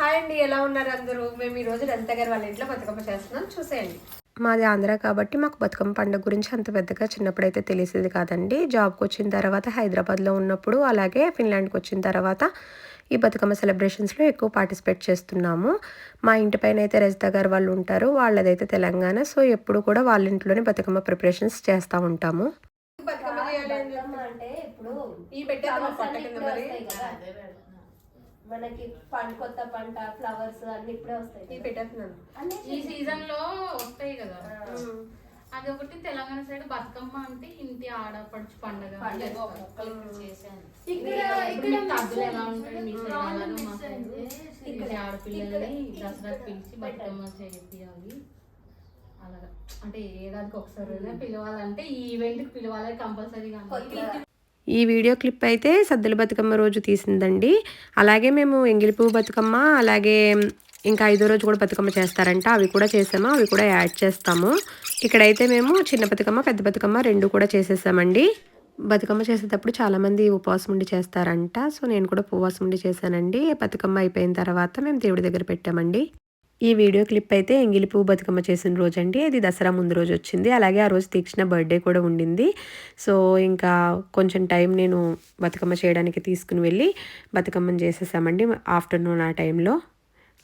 Hi అండి ఎలా ఉన్నారు అందరూ? మేము ఈ రోజు రంత గారి వాళ్ళ ఇంట్లో బతుకమ్మ చేస్తున్నాం. చూసేయండి. మాది ఆంధ్ర కాబట్టి మాకు బతుకమ్మ పండుగ గురించి అంత పెద్దగా చిన్నప్పుడైతే తెలిసేది కాదండి. జాబ్కి వచ్చిన తర్వాత హైదరాబాద్లో ఉన్నప్పుడు అలాగే ఫిన్లాండ్కి వచ్చిన తర్వాత ఈ బతుకమ్మ సెలబ్రేషన్స్లో ఎక్కువ పార్టిసిపేట్ చేస్తున్నాము. మా ఇంటి పైన అయితే రజిత గారు వాళ్ళు ఉంటారు. వాళ్ళదైతే తెలంగాణ. సో ఎప్పుడు కూడా వాళ్ళ ఇంట్లోనే బతుకమ్మ ప్రిపరేషన్స్ చేస్తూ ఉంటాము. ఈ మనకి పంట కొత్త పంట ఫ్లవర్స్ అన్ని ఇప్పుడే వస్తాయి. పెట్టేస్తున్నాను. ఈ సీజన్లో వస్తాయి కదా. ఆ, ఉమ్. అది ఒకటి తెలంగాణ సైడ్ బతుకమ్మ అంటే ఇంటి ఆడపడుచు పండగ పండగ. చేశాను. ఇక్కడ ఆడపిల్లల్ని దసరాకు పిలిచి బతుకమ్మ చేయాలి అలాగా. అంటే ఏడాదికి ఒకసారి పిలవాలంటే ఈ ఈవెంట్కి పిలవాలి కంపల్సరీగా. ఈ వీడియో క్లిప్ అయితే సద్దుల బతుకమ్మ రోజు తీసిందండి. అలాగే మేము ఎంగిలి పువ్వు బతుకమ్మ అలాగే ఇంకా ఐదో రోజు కూడా బతుకమ్మ చేస్తారంట. అవి కూడా చేసాము అవి కూడా యాడ్ చేస్తాము. ఇక్కడైతే మేము చిన్న బతుకమ్మ పెద్ద బతుకమ్మ రెండు కూడా చేసేసామండి. బతుకమ్మ చేసేటప్పుడు చాలామంది ఉపవాసం ఉండి చేస్తారంట. సో నేను కూడా ఉపవాసం ఉండి చేశానండి. బతుకమ్మ అయిపోయిన తర్వాత మేము దేవుడి దగ్గర పెట్టామండి. ఈ వీడియో క్లిప్ అయితే ఎంగిలి పువ్వు బతుకమ్మ చేసిన రోజు అండి అది దసరా ముందు రోజు వచ్చింది. అలాగే ఆ రోజు తీక్షణ బర్త్డే కూడా ఉండింది. సో ఇంకా కొంచెం టైం నేను బతుకమ్మ చేయడానికి తీసుకుని వెళ్ళి బతుకమ్మను చేసేసామండి ఆఫ్టర్నూన్ ఆ టైంలో.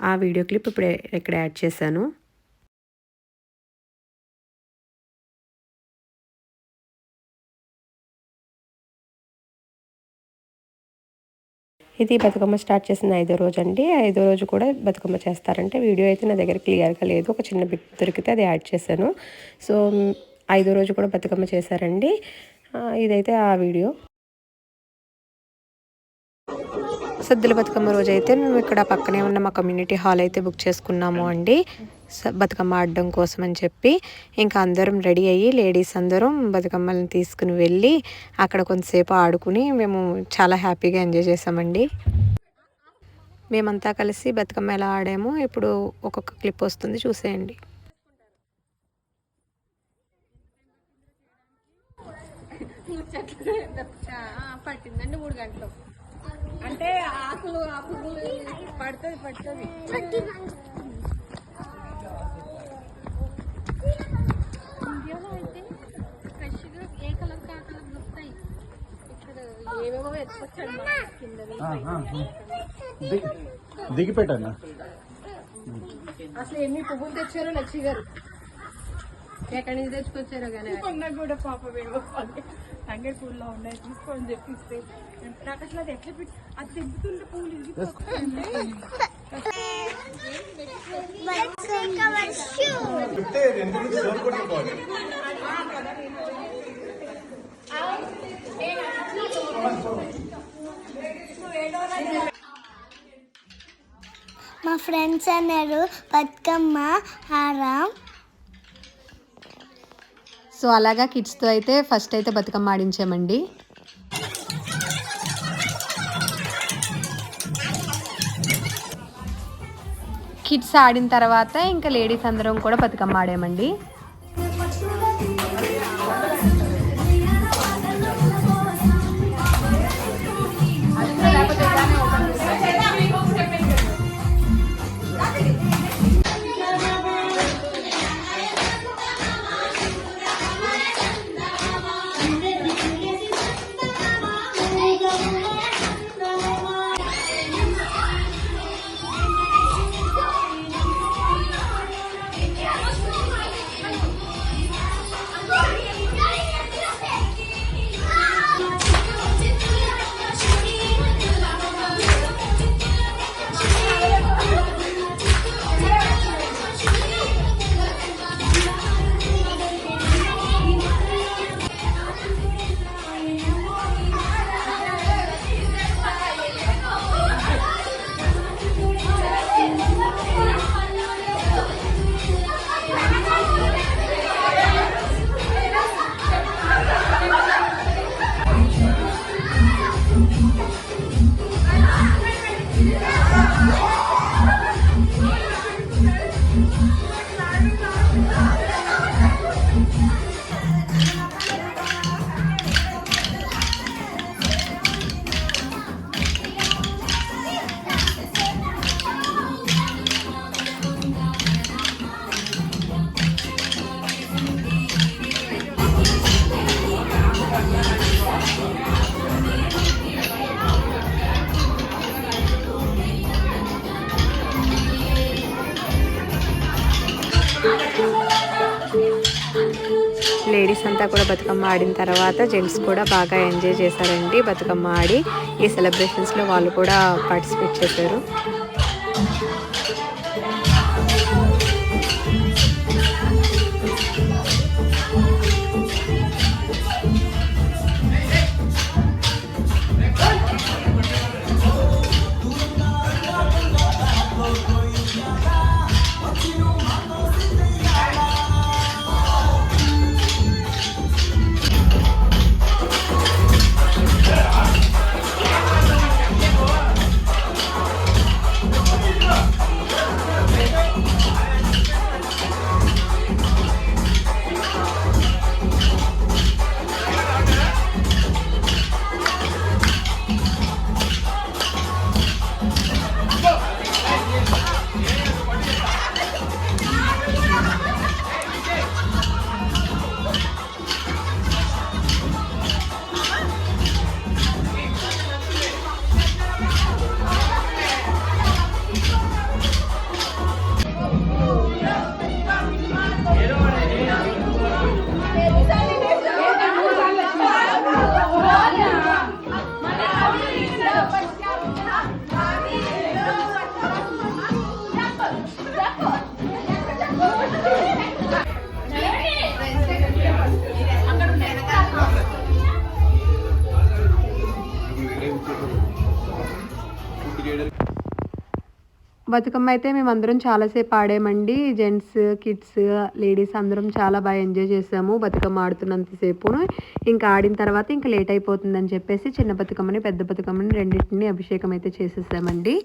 ఆ వీడియో క్లిప్ ఇప్పుడు ఇక్కడ యాడ్ చేశాను. ఇది బతుకమ్మ స్టార్ట్ చేసిన ఐదో రోజు అండి. ఐదో రోజు కూడా బతుకమ్మ చేస్తారంటే వీడియో అయితే నా దగ్గర క్లియర్గా లేదు. ఒక చిన్న బిట్ దొరికితే అది యాడ్ చేశాను. సో ఐదో రోజు కూడా బతుకమ్మ చేశారండి. ఇదైతే ఆ వీడియో. సద్దుల బతుకమ్మ రోజు అయితే మేము ఇక్కడ పక్కనే ఉన్న మా కమ్యూనిటీ హాల్ అయితే బుక్ చేసుకున్నాము అండి. బతుకమ్మ ఆడడం కోసం అని చెప్పి ఇంకా అందరం రెడీ అయ్యి లేడీస్ అందరం బతుకమ్మలను తీసుకుని వెళ్ళి అక్కడ కొంతసేపు ఆడుకుని మేము చాలా హ్యాపీగా ఎంజాయ్ చేసామండి. మేమంతా కలిసి బతుకమ్మ ఎలా ఆడామో ఇప్పుడు ఒక్కొక్క క్లిప్ వస్తుంది చూసేయండి. పట్టిందండి మూడు గంటలు అంటే ఆకులు ఆ పువ్వులు పడుతుంది పడుతుంది. దిగిపెట్టన్నా అసలు ఎన్ని పువ్వులు తెచ్చారో లక్ష్మి గారు? ఎక్కడి నుంచి తెచ్చుకొచ్చారో కానీ కూడా పాప తంగేడు పూల్లో ఉన్నాయి తీసుకోని చెప్పిస్తే నాకు అసలు అది ఎట్లా పెట్టి అది తెంపుతుంటే పూలు ఇరిగిపోతుంది. మా ఫ్రెండ్స్ అన్నారు బతుకమ్మ హారం. సో అలాగా కిడ్స్తో అయితే ఫస్ట్ అయితే బతుకమ్మ ఆడించామండి. కిడ్స్ ఆడిన తర్వాత ఇంకా లేడీస్ అందరం కూడా బతుకమ్మ ఆడామండి. లేడీస్ అంతా కూడా బతుకమ్మ ఆడిన తర్వాత జెంట్స్ కూడా బాగా ఎంజాయ్ చేశారండి బతుకమ్మ ఆడి ఈ సెలబ్రేషన్స్లో వాళ్ళు కూడా పార్టిసిపేట్ చేశారు. బతుకమ్మ అయితే మేము అందరం చాలాసేపు ఆడామండి. జెంట్స్ కిడ్స్ లేడీస్ అందరం చాలా బాగా ఎంజాయ్ చేసాము. బతుకమ్మ ఆడుతున్నంతసేపు ఇంకా ఆడిన తర్వాత ఇంకా లేట్ అయిపోతుందని చెప్పేసి చిన్న బతుకమ్మని పెద్ద బతుకమ్మని రెండింటిని అభిషేకం అయితే చేసేసామండి.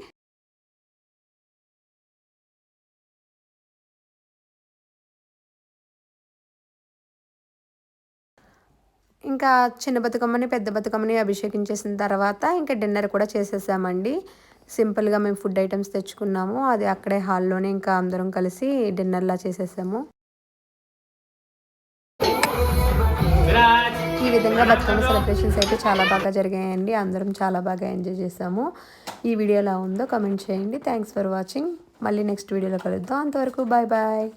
ఇంకా చిన్న బతుకమ్మని పెద్ద బతుకమ్మని అభిషేకించేసిన తర్వాత ఇంకా డిన్నర్ కూడా చేసేసామండి. సింపుల్గా మేము ఫుడ్ ఐటమ్స్ తెచ్చుకున్నాము. అది అక్కడే హాల్లోనే ఇంకా అందరం కలిసి డిన్నర్లా చేసేసాము. ఈ విధంగా బతుకమ్మ సెలబ్రేషన్స్ అయితే చాలా బాగా జరిగాయండి. అందరం చాలా బాగా ఎంజాయ్ చేసాము. ఈ వీడియో ఎలా ఉందో కమెంట్ చేయండి. Thanks for watching. మళ్ళీ నెక్స్ట్ వీడియోలో కలుద్దాం. అంతవరకు బాయ్ బాయ్